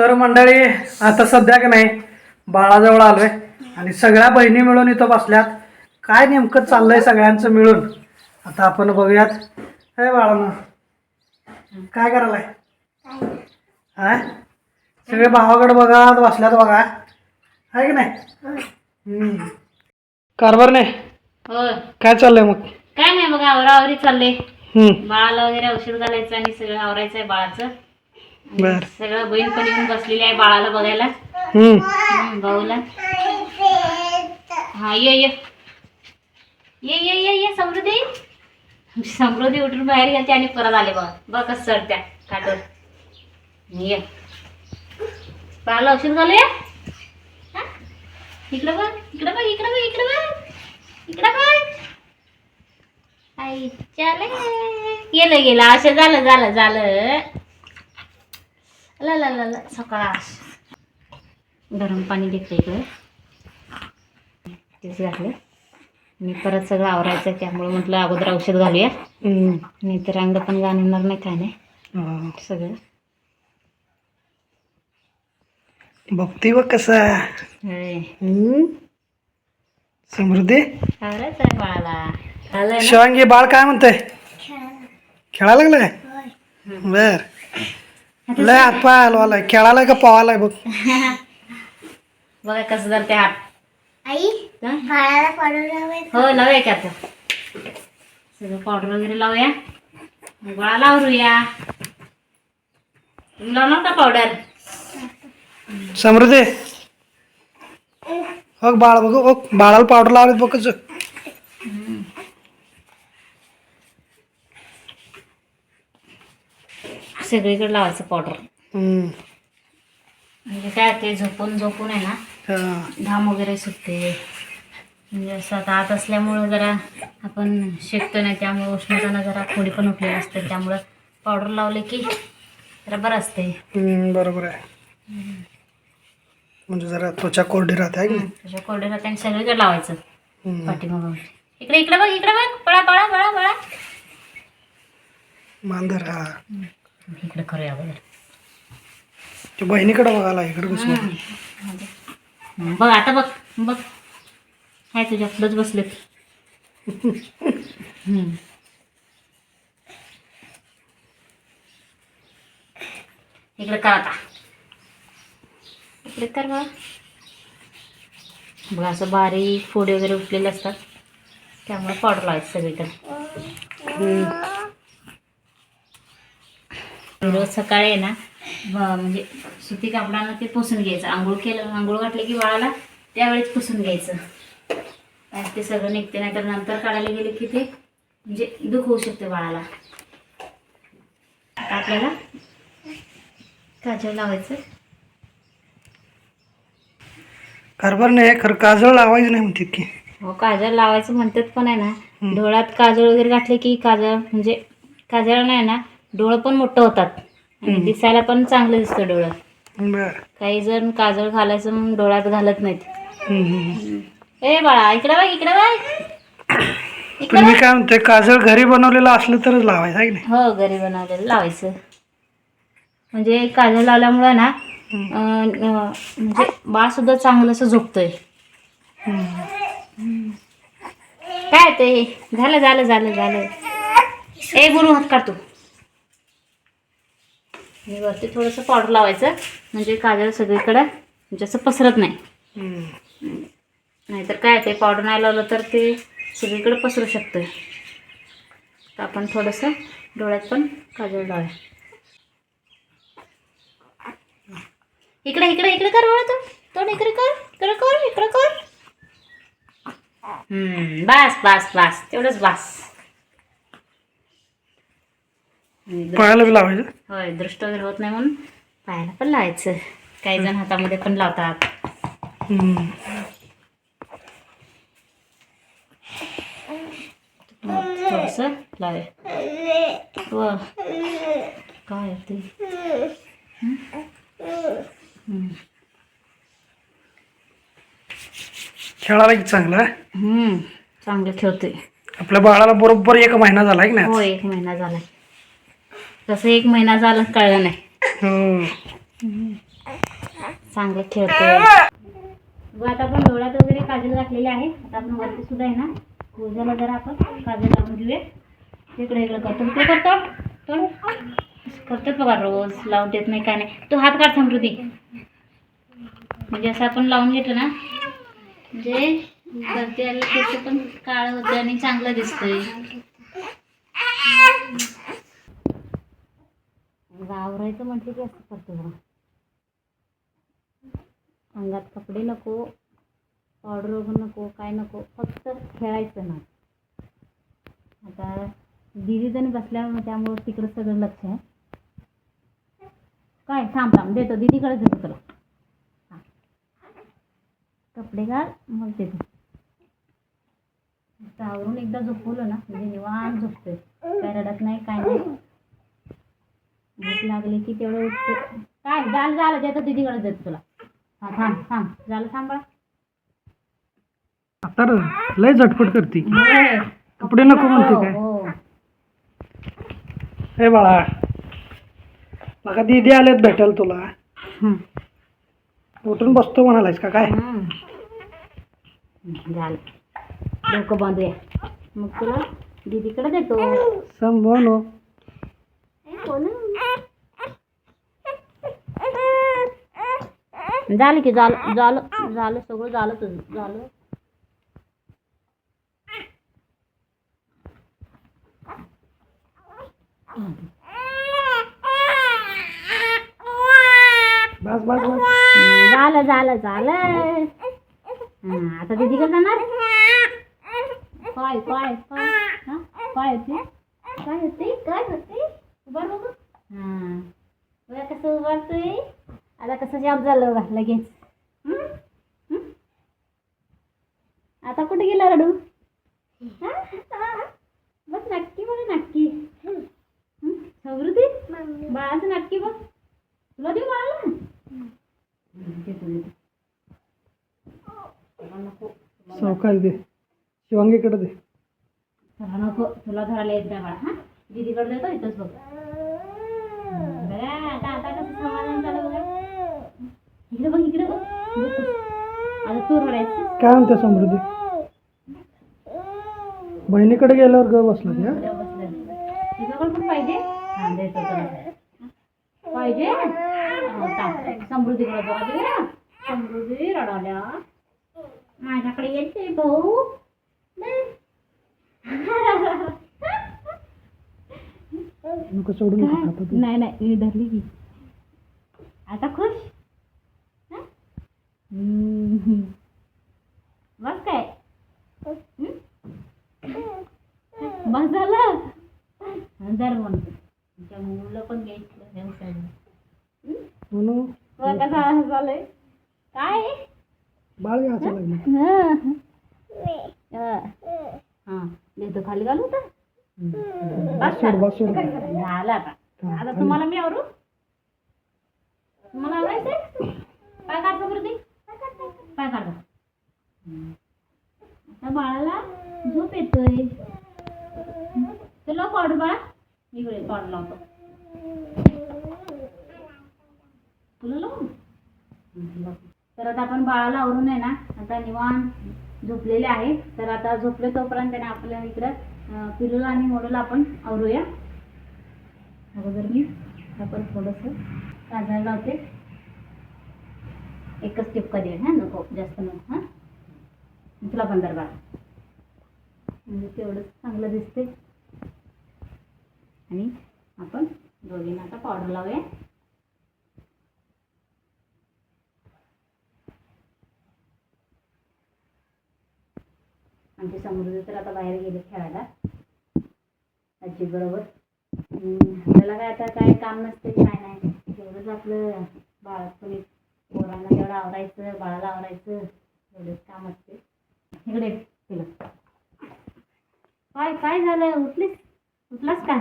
तर मंडळी आता सध्या का नाही बाळाजवळ आलोय आणि सगळ्या बहिणी मिळून इथं बसल्यात. काय नेमकं चाललंय सगळ्यांचं मिळून? आता आपण बघूयात. हे बाळानं काय करायलाय? हा? सगळे भावाकडे बघा बसल्यात बघा. आहे की नाही. कारभार नाही? काय चाललंय मग? काय नाही बघा आवरावरी चालले हम्म. बाळाला वगैरे औषध घालायचं आणि सगळं आवरायचं आहे बाळाचं. बर. सगळं बहीण पण येऊन बसलेली आहे बाळाला बघायला. हम्म. हम्म, भाऊला. हा ये ये. ये ये ये ये समृद्धी. समृद्धी उठून बाहेर गेलते आणि परत आले बघा. बघ कसं चढत्या. काटवर ये. बाळाला औषध घालूया? हा? इकडं बघ इकडं बघ इकडं बघ इकडं बघ. इकडं बघ. आई चाले गेलं गेलं असं झालं झालं झालं. ला ला ला ला सकाळ. गरम पाणी घेतलं इकडे. तेच घातलं मी परत सगळं आवरायचं त्यामुळे म्हटलं अगोदर औषध घालूया. हम्म. नाहीतर अंग पण गाणणार नाही काय नाही. सगळं. बघती बघ कसं. समृद्धी. आवरायचं आहे बाळाला. झालंय ना? शिवांगी बाळ काय म्हणतंय? खेळायला. लागलाय? बर. लय हात पाय हलवालाय खेळायलाय का पवालाय बघ. बघा कसं जर ते हात. आई हा? बाळाला लावायचं. हो लावूया की आता. सगळं पावडर वगैरे लावूया. मग बाळाला आवरूया. तुम्ही लावणार का पावडर समृद्धी हो बाळ बघ हो बाळाला पावडर लावलेत बघ कसं. सगळीकडे लावायचं पावडर. म्हणजे काय ते झोपून झोपून आहे ना हा. घाम वगैरे सुटते म्हणजे असं आता आत असल्यामुळं जरा आपण शेकतो नाही त्यामुळे उष्णतानं जरा खोडी पण उठलेली असते त्यामुळं पावडर लावले की जरा बरं असते बरोबर आहे म्हणजे जरा त्वचा कोरडी राहते? त्याच्या कोरडे राहते आणि सगळीकडे लावायचं हम्म. पाठीमागं इकडे इकडे बघ इकडे बघ पळा पळा पळा पळा मांजर हा इकडे करूया बघ ते बहिणीकडे बघायला इकडे बघ आता बघ बघ. हाय तुझ्या पुढंच बसलेत. हं. इकडे कर आता. इकडे कर बघ बघ असं बारीक फोडी वगैरे उठलेले असतात. त्यामुळे पावडर लावायचं सगळीकडे. रोज सकाळी आहे ना म्हणजे सुती कापडानं ते पुसून घ्यायचं. आंघोळ केलं आंघोळ घातले की बाळाला त्यावेळेस पुसून घ्यायचं. आणि ते सगळं निघते नाही तर नंतर काढायला गेले की ते म्हणजे दुःख होऊ शकते बाळाला. आता आपल्याला काजळ लावायचं. कारभार नाही खरं काजळ लावायचं नाही म्हणतात की. हो काजळ लावायचं म्हणतात पण आहे ना डोळ्यात काजळ वगैरे घातले की काजळ म्हणजे काजळ नाही ना डोळं पण मोठं होतात. आणि दिसायला पण चांगलं दिसतं डोळं. बर. काही जण काजळ घालायचं म्हणून डोळ्यात घालत नाहीत. ए बाळा इकडे बघ इकडे पण मी काय म्हणतोय काजळ घरी बनवलेलं असलं तरच लावायचं आहे की नाही? हो घरी बनवलेलं लावायचं. म्हणजे काजळ लावल्यामुळं ना अं, अं, म्हणजे बाळ सुद्धा चांगलं असं झोपतंय. हम्म. काय ते? झालं झालं झालं झालं. ए गुरु हात काढतो आणि वरती थोडंसं पावडर लावायचं. म्हणजे काजळ सगळीकडं म्हणजे असं पसरत नाही. नाहीतर काय ते पावडर नाही लावलं तर ते सगळीकडे पसरू शकतं तर आपण थोडंसं डोळ्यात पण काजळ लावूया. इकडे इकडे इकडे कर तू तोंड इकडे कर इकडे कर इकडे कर. हम्म, बस बस बस. तेवढंच बस. पायाला बी लावायचं? होय दृष्ट वगैरे होत नाही म्हणून पायाला पण लावायचं. काही जण हातामध्ये पण लावतात. हम्म. थोडस लावे. व काय ते? हं? हं. खेळायला की चांगलं आहे? हं, चांगलं खेळतोय. आपल्या बाळाला बरोबर एक महिना झाला आहे की नाही हो एक महिना झालाय तसं एक महिना झाला कळलं नाही. हो चांगलं खेळतोय. व आता आपण डोळ्यात वगैरे काजल घातलेली आहे आता आपण वरती सुद्धा आहे ना पूजाला जरा आपण. काजल लावून घेऊया. इकडे इकडे करतो. इकडे करतो. तोड करतात बघा रोज लावून देत नाही काय नाही. तू हात काढ समृद्धी. म्हणजे असं आपण लावून घेतो ना म्हणजे वरती आले केस पण काळ होतं आणि चांगलं दिसतंय. वावरायचं म्हटलं की असं करतो बघा अंगात कपडे नको पावडर वगैरे नको काय नको फक्त खेळायचं ना. आता दिदी जणी बसल्यामुळे त्यामुळे तिकडं सगळं लक्ष आहे. काय थांब थांब देतो दिदीकडे देतो तुला. कपडे घाल मग देतो. आवरून एकदा झोपवलं ना म्हणजे निवांत झोपतोय. काय रडत नाही काय नाही. भूक लागली की तेवढं उठते. काय झालं झालं देतो दीदीकडे देतो तुला. हा थांब थांब झालं बाळा आता लय झटपट करते. कपडे नको म्हणते काय? हो, हो. हे बाळा. बघा दीदी आलेत भेटेल तुला. उठून बसतो म्हणालायस का? काय. झालं. डोकं बांधूया. मग तुला दीदीकडे देतो. संभवनो झालं की झालं झालं झालं सगळं झालं तुझं झालं. बस बस बस. झालं झालं झालं. हं, आता दीदीकडे जाणार? काय काय काय? हं? काय होते? काय होते? काय होते? उभार बघू हां. बघा कसं उभारतोय. आता कसं जाम झालं बघा लगेच. हं? हं? आता कुठे गेला रडू? हं? बस नक्की बघ नक्की हं? समृद्धी? बाळाचं नक्की बघ. तुला देऊ बाळाला? सावकाश दे. शिवांगीकडे दे. तुला नको तुला धरायला येत नाही बाळा हा? दीदीकडे देतो इथंच बघ. बघा आता आता कसं समाधान झालं इकडे बघ इकडे बघ. बघ. आता तू रडायचं काय म्हणते समृद्धी? बहिणीकडे गेल्यावर ग बसला त्या उद्या बसलं तुझ्याकडे पण पाहिजे? हा देतो तुला पाहिजे? हो. समृद्धीकडे बघा समृद्धी रडाल्या माझ्याकडे येते भाऊ. नको. नाही नाही मी धरली की. आता खुश. बस काय? हं? बस झालं? धर म्हणतो. त्या मुलं पण घ्यायचं व्यवसाय म्हणून कसं झालंय काय? बाळ घ्यायचं हा? देतो खाली घालू तर. झालं आता. आता तुम्हाला मी आवरू? तुम्हाला आवरायचंय काय काढतो काय काढा आता बाळाला झोप येतोय. चलो पावडर बाळा. इकडे पावडर लावतो. तुला तर आता आपण बाळाला आवरून आहे ना आता निवान झोपलेले आहे. तर आता झोपले तोपर्यंत आहे आपल्या इकडं पिलूला आणि मोडूला आपण आवरूया. अगोदर मी आपण थोडंसं काजळ लावते. एकच टिपका दे हां नको जास्त नको हां? तुला पण म्हणजे तेवढंच चांगलं दिसते आणि आपण दोघींना आता पावडर लावूया. आमचे समृद्धी तर आता बाहेर गेले खेळायला. आजी बरोबर आपल्याला काय आता काय काम नसते काय नाही. तेवढंच आपलं बाळ कोणी पोरांना तेवढं आवरायचं बाळाला आवरायचं एवढंच काम असते. इकडे तिला. काय काय झालं? उठलीस? उठलास काय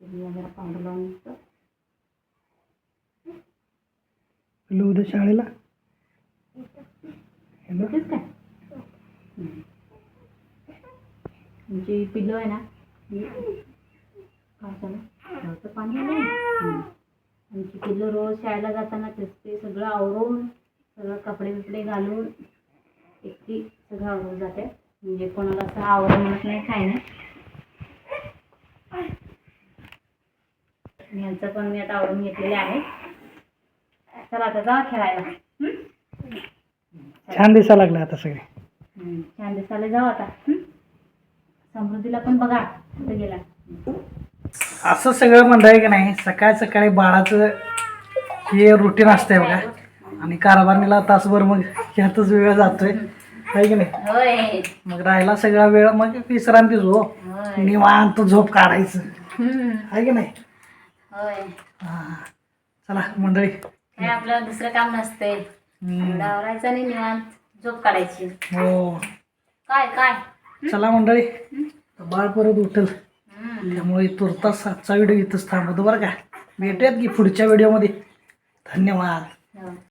जरा पावडर लावून. पिल्लू उद्या शाळेला? हॅलो? काय. तुमची पिल्लू आहे ना. ही काय झालं? पाणी आलं आमची पिल्लू रोज शाळेला जाताना तेच ते सगळं आवरून सगळं कपडे बिपडे घालून एकटी सगळं आवरून जाते. म्हणजे कोणाला असं आवरून म्हणत नाही काय नाही. ह्यांचं पण मी आता आवरून घेतलेले आहे. चला आता जा खेळायला? छान दिसायला लागलं आता सगळे. छान दिसायला जाऊ आता? समृद्धीला पण बघा कुठे गेला. असं सगळं म्हणता की नाही सकाळ सकाळी बाळाचं हे रुटीन असतंय बघा. आणि कारभारणीला तासभर मग ह्यातच वेळ जातोय. आहे की नाही? मग राहिला सगळा वेळ मग विश्रांतीच हो. निवांत झोप काढायचं. हं, आहे की नाही? हा. चला मंडळी. काय आपलं दुसरं काम नसतंय. आणि निवांत झोप काढायची. हो. काय काय? चला मंडळी. बाळ परत उठल. त्यामुळे तुर्तास आजचा व्हिडिओ इथंच थांबवतो बरं का. भेटूयात की पुढच्या व्हिडिओमध्ये धन्यवाद. हो.